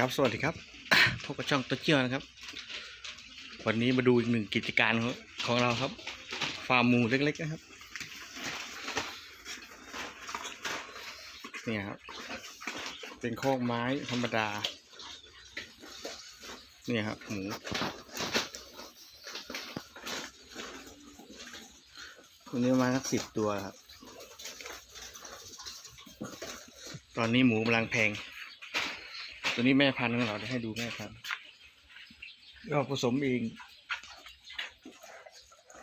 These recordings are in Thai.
ครับสวัสดีครับพบกับช่องตัวเจียวนะครับ วันนี้มาดูอีกหนึ่งกิจการของของเราครับ ฟาร์มหมูเล็กๆนะครับเนี่ยครับเป็นโคกไม้ธรรมดาเนี่ยครับหมูวันนี้มาสักสิบตัวครับ ตอนนี้หมูกำลังแพง ตัวนี้แม่พันธุ์ของเราจะให้ดูแม่พันธุ์ก็ผสมเอง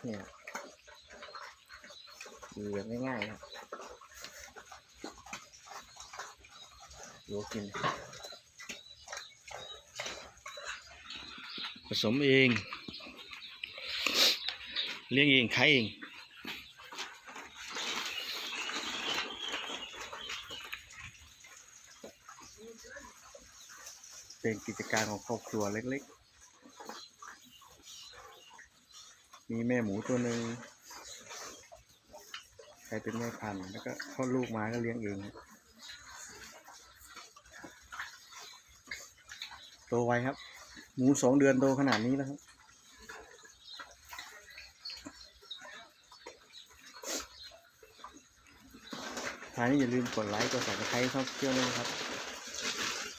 เนี่ยดูแบบง่ายๆครับดูกิน ผสมเอง เลี้ยงเองขายเอง เป็นกิจการของครอบครัวเล็กๆ มีแม่หมูตัวหนึ่งใครเป็นแม่พันธุ์แล้วก็คลอดลูกมาก็เลี้ยงเองโตไวครับ หมูสองเดือนโตขนาดนี้แล้วครับท้ายนี้อย่าลืมกดไลค์ กด subscribe ช่องเที่ยวด้วยนะครับ